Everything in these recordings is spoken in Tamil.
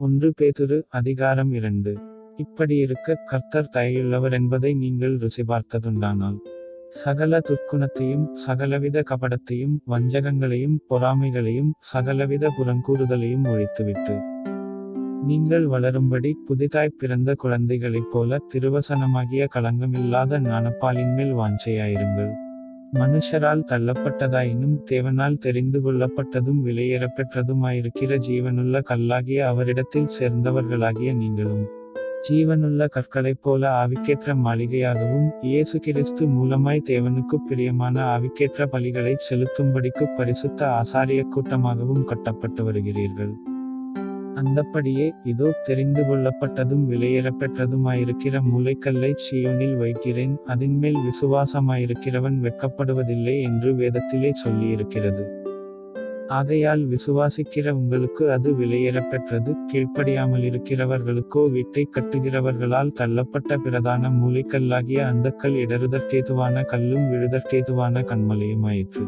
ஒன்று பேதுரு அதிகாரம் இரண்டு. இப்படியிருக்க கர்த்தர் தயையுள்ளவர் என்பதை நீங்கள் ருசி பார்த்ததுண்டானால் சகல துர்க்குணத்தையும் சகலவித கபடத்தையும் வஞ்சகங்களையும் பொறாமைகளையும் சகலவித புறங்கூறுதலையும் ஒழித்துவிட்டு நீங்கள் வளரும்படி புதிதாய்ப் பிறந்த குழந்தைகளைப் போல திருவசனமாகிய களங்கமில்லாத ஞானப்பாலின் மேல் வாஞ்சையாயிருங்கள். மனுஷரால் தள்ளப்பட்டதாயினும் தேவனால் தெரிந்து கொள்ளப்பட்டதும் விலையேறப்பெற்றதுமாயிருக்கிற ஜீவனுள்ள கல்லாகிய அவரிடத்தில் சேர்ந்தவர்களாகிய நீங்களும். ஜீவனுள்ள கற்களைப் போல ஆவிக்கேற்ற மாளிகையாகவும் இயேசு கிறிஸ்து மூலமாய் தேவனுக்குப் பிரியமான ஆவிக்கேற்ற பலிகளைச் செலுத்தும்படிக்கு பரிசுத்த ஆசாரிய கூட்டமாகவும் கட்டப்பட்டு வருகிறீர்கள். அந்தப்படியே இதோ தெரிந்து கொள்ளப்பட்டதும் விலையேறப்பெற்றதுமாயிருக்கிற மூளைக்கல்லை சியோனில் வைக்கிறேன் அதின்மேல் விசுவாசமாயிருக்கிறவன் வெட்கப்படுவதில்லை என்று வேதத்திலே சொல்லியிருக்கிறது. ஆகையால் விசுவாசிக்கிற உங்களுக்கு அது விலையேறப்பெற்றது கீழ்ப்படியாமலிருக்கிறவர்களுக்கோ வீட்டை கட்டுகிறவர்களால் தள்ளப்பட்ட பிரதான மூலைக்கல்லாகிய அந்த கல் இடறுதற்கேதுவான கல்லும் விழுதற்கேதுவான கண்மலையுமாயிற்று.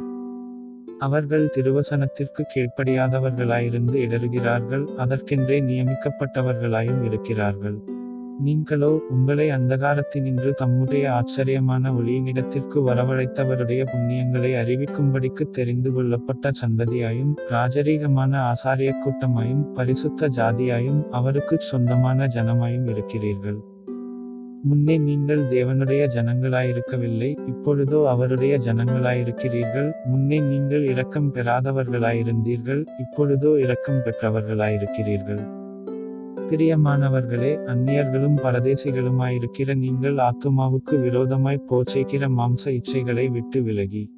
அவர்கள் திருவசனத்திற்கு கீழ்ப்படியாதவர்களாயிருந்து இடறுகிறார்கள் அதற்கென்றே நியமிக்கப்பட்டவர்களாயும் இருக்கிறார்கள். நீங்களோ உங்களை அந்தகாரத்தினின்று தம்முடைய ஆச்சரியமான ஒளியினிடத்திற்கு வரவழைத்தவருடைய புண்ணியங்களை அறிவிக்கும்படிக்கு தெரிந்து கொள்ளப்பட்ட சந்ததியாயும் ராஜரீகமான ஆசாரிய கூட்டமாயும் பரிசுத்த ஜாதியாயும் அவருக்குச் சொந்தமான ஜனமாயும் இருக்கிறீர்கள். முன்னே நீங்கள் தேவனுடைய ஜனங்களாயிருக்கவில்லை இப்பொழுதோ அவருடைய ஜனங்களாயிருக்கிறீர்கள். முன்னே நீங்கள் இரக்கம் பெறாதவர்களாயிருந்தீர்கள் இப்பொழுதோ இரக்கம் பெற்றவர்களாயிருக்கிறீர்கள். பிரியமானவர்களே அந்நியர்களும் பரதேசிகளுமாயிருக்கிற நீங்கள் ஆத்துமாவுக்கு விரோதமாய் போச்சைக்கிற மாம்ச இச்சைகளை விட்டு விலகி.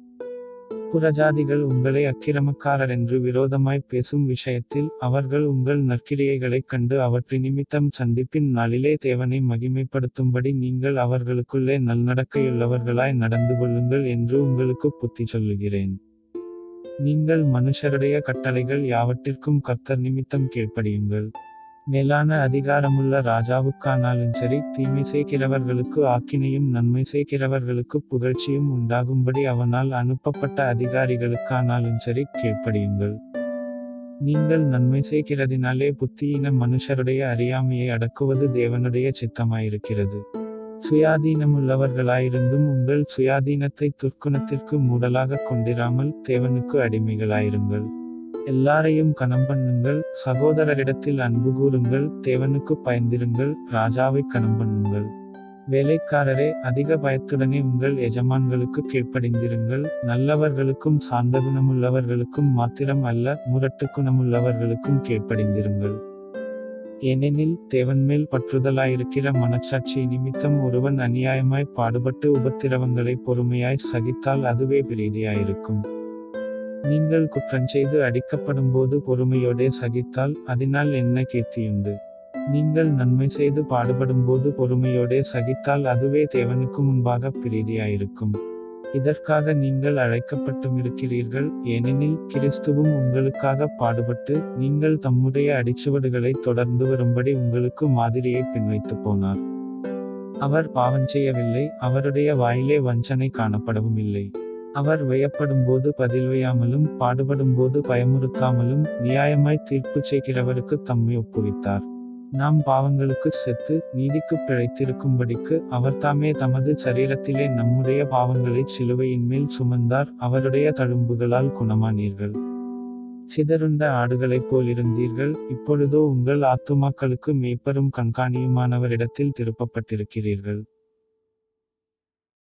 புறஜாதிகள் உங்களை அக்கிரமக்காரர் என்று விரோதமாய் பேசும் விஷயத்தில் அவர்கள் உங்கள் நற்கிரியைகளைக் கண்டு அவற்றை நிமித்தம் சந்திப்பின் நாளிலே தேவனை மகிமைப்படுத்தும்படி நீங்கள் அவர்களுக்குள்ளே நல்நடக்கையுள்ளவர்களாய் நடந்து கொள்ளுங்கள் என்று உங்களுக்கு புத்தி சொல்லுகிறேன். நீங்கள் மனுஷருடைய கட்டளைகள் யாவற்றிற்கும் கர்த்தர் நிமித்தம் கீழ்ப்படியுங்கள் மேலான அதிகாரமுள்ள ராஜாவுக்கானாலும் சரி தீமை செய்கிறவர்களுக்கு ஆக்கினையும் நன்மை செய்கிறவர்களுக்கு புகழ்ச்சியும் உண்டாகும்படி அவனால் அனுப்பப்பட்ட அதிகாரிகளுக்கானாலும் சரி கீழ்ப்படியுங்கள். நீங்கள் நன்மை செய்கிறதினாலே புத்தியின மனுஷருடைய அறியாமையை அடக்குவது தேவனுடைய சித்தமாயிருக்கிறது. சுயாதீனமுள்ளவர்களாயிருந்தும் உங்கள் சுயாதீனத்தை துர்க்குணத்திற்கு மூடலாக கொண்டிராமல் தேவனுக்கு அடிமைகளாயிருங்கள். எல்லாரையும் கணம் பண்ணுங்கள் சகோதரரிடத்தில் அன்பு கூறுங்கள் தேவனுக்கு பயந்திருங்கள் ராஜாவை கணம் பண்ணுங்கள். வேலைக்காரரே அதிக பயத்துடனே உங்கள் எஜமான்களுக்கு கீழ்ப்படிந்திருங்கள். நல்லவர்களுக்கும் சார்ந்த குணமுள்ளவர்களுக்கும் மாத்திரம் அல்ல முரட்டு குணமுள்ளவர்களுக்கும் கீழ்ப்படிந்திருங்கள். ஏனெனில் தேவன் மேல் பற்றுதலாயிருக்கிற மனச்சாட்சி நிமித்தம் ஒருவன் அநியாயமாய் பாடுபட்டு உபத்திரவங்களை பொறுமையாய் சகித்தால் அதுவே பிரீதியாயிருக்கும். நீங்கள் குற்றஞ்செய்து அடிக்கப்படும்போது பொறுமையோடே சகித்தால் அதனால் என்ன கீர்த்தியுண்டு நீங்கள் நன்மை செய்து பாடுபடும்போது பொறுமையோடே சகித்தால் அதுவே தேவனுக்கு முன்பாக பிரீதியாயிருக்கும் இதற்காக நீங்கள் அழைக்கப்பட்டும் இருக்கிறீர்கள் ஏனெனில் கிறிஸ்துவும் உங்களுக்காக பாடுபட்டு நீங்கள் தம்முடைய அடிச்சுவடுகளை தொடர்ந்து வரும்படி உங்களுக்கு மாதிரியை பின்வைத்து போனார் அவர் பாவம் செய்யவில்லை அவருடைய வாயிலே வஞ்சனை காணப்படவும் இல்லை அவர் வயப்படும்போது பதில் வையாமலும் பாடுபடும்போது பயமுறுத்தாமலும் நியாயமாய் தீர்ப்பு செய்கிறவருக்கு தம்மை ஒப்புவித்தார். நாம் பாவங்களுக்கு செத்து நீதிக்கு பிழைத்திருக்கும்படிக்கு அவர் தாமே தமது சரீரத்திலே நம்முடைய பாவங்களை சிலுவையின் மேல் சுமந்தார் அவருடைய தழும்புகளால் குணமானீர்கள். சிதறுண்ட ஆடுகளைப் போலிருந்தீர்கள் இப்பொழுதோ உங்கள் ஆத்துமாக்களுக்கு மேய்ப்பரும் கண்காணியுமானவரிடத்தில் திருப்பப்பட்டிருக்கிறீர்கள்.